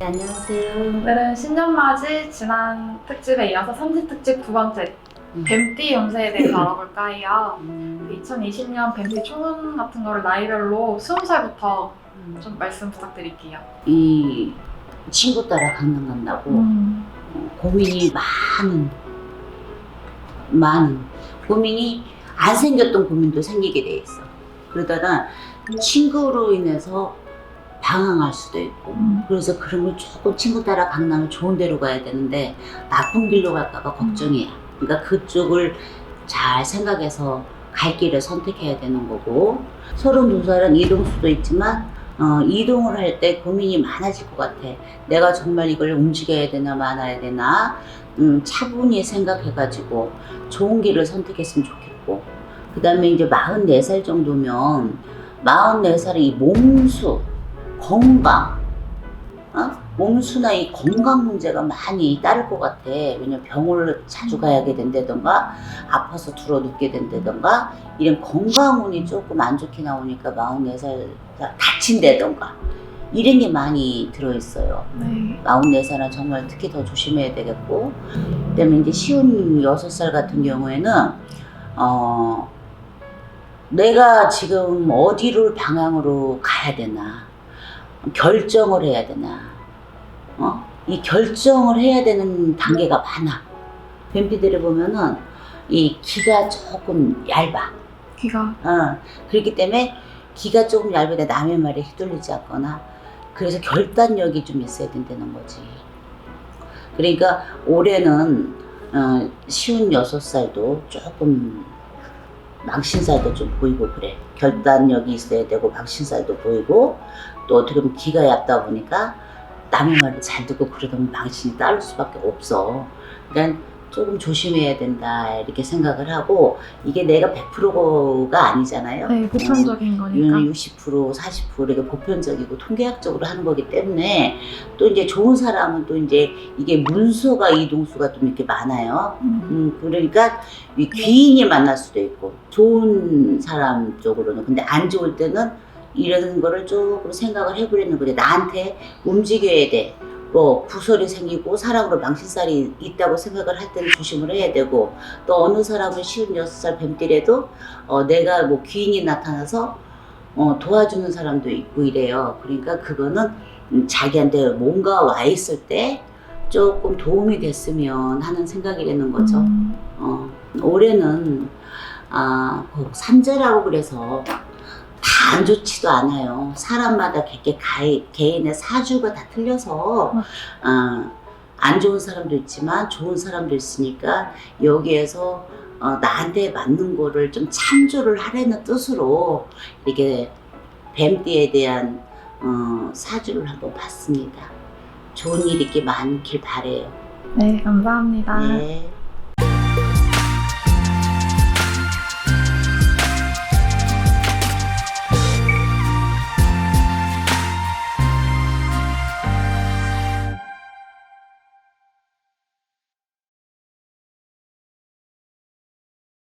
안녕하세요. 오늘은 신년맞이 지난 특집에 이어서 30특집 두 번째 음. 뱀띠 운세에 대해서 알아볼까 해요. 음, 2020년 뱀띠 초운 같은 거를 나이별로 20살부터 좀 말씀 부탁드릴게요. 이 친구 따라 강남 간다고 음. 고민이 많은 많은 고민이 안 생겼던 고민도 생기게 돼 있어. 그러다가 친구로 인해서 방황할 수도 있고 음. 그래서 그런 걸 조금 친구 따라 강남을 좋은 데로 가야 되는데 나쁜 길로 갈까봐 걱정이야. 그러니까 그쪽을 잘 생각해서 갈 길을 선택해야 되는 거고 서른 두 살은 이동수도 있지만 어, 이동을 할 때 고민이 많아질 것 같아. 내가 정말 이걸 움직여야 되나 말아야 되나 음, 차분히 생각해가지고 좋은 길을 선택했으면 좋겠고 그 다음에 이제 44살 정도면 44살의 이 몸수 건강 어? 몸수나 이 건강 문제가 많이 따를 것 같아. 왜냐면 병원을 자주 가야게 된다던가, 아파서 들어 눕게 된다던가, 이런 건강 운이 조금 안 좋게 나오니까 44살 다친다던가, 이런 게 많이 들어있어요. 네. 44살은 정말 특히 더 조심해야 되겠고, 그 다음에 이제 쉬운 6살 같은 경우에는, 어, 내가 지금 어디를 방향으로 가야 되나, 결정을 해야 되나, 어? 이 결정을 해야 되는 단계가 많아. 뱀피들을 보면은 이 기가 조금 얇아. 귀가 어, 그렇기 때문에 기가 조금 얇은데 남의 말에 휘둘리지 않거나 그래서 결단력이 좀 있어야 된다는 거지. 그러니까 올해는 어, 쉬운 여섯 살도 조금 망신살도 좀 보이고 그래. 결단력이 있어야 되고 망신살도 보이고 또 어떻게 보면 기가 얇다 보니까 남의 말을 잘 듣고 그러다 보면 망신이 따를 수밖에 없어. 그러니까 조금 조심해야 된다 이렇게 생각을 하고 이게 내가 100%가 아니잖아요. 네, 보편적인 거니까. 60% 40% 이게 보편적이고 통계학적으로 하는 거기 때문에 또 이제 좋은 사람은 또 이제 이게 문서가 이동수가 좀 이렇게 많아요. 음. 음, 그러니까 이 귀인이 만날 수도 있고 좋은 사람 쪽으로는 근데 안 좋을 때는 이런 거를 조금 생각을 해보려는 거지 나한테 움직여야 돼. 뭐 구설이 생기고 사람으로 망신살이 있다고 생각을 할 때는 조심을 해야 되고 또 어느 사람은 쉬운 여섯 살 뱀띠래도 어, 내가 뭐 귀인이 나타나서 어, 도와주는 사람도 있고 이래요. 그러니까 그거는 음, 자기한테 뭔가 와 있을 때 조금 도움이 됐으면 하는 생각이라는 거죠. 음. 어, 올해는 아, 그 삼재라고 그래서 다 안 좋지도 않아요. 사람마다 개개 가이- 개인의 사주가 다 틀려서 아, 안 좋은 사람도 있지만 좋은 사람도 있으니까 여기에서 어, 나한테 맞는 거를 좀 참조를 하려는 뜻으로 이렇게 뱀띠에 대한 어, 사주를 한번 봤습니다. 좋은 일 있게 많길 바래요. 네, 감사합니다. 네.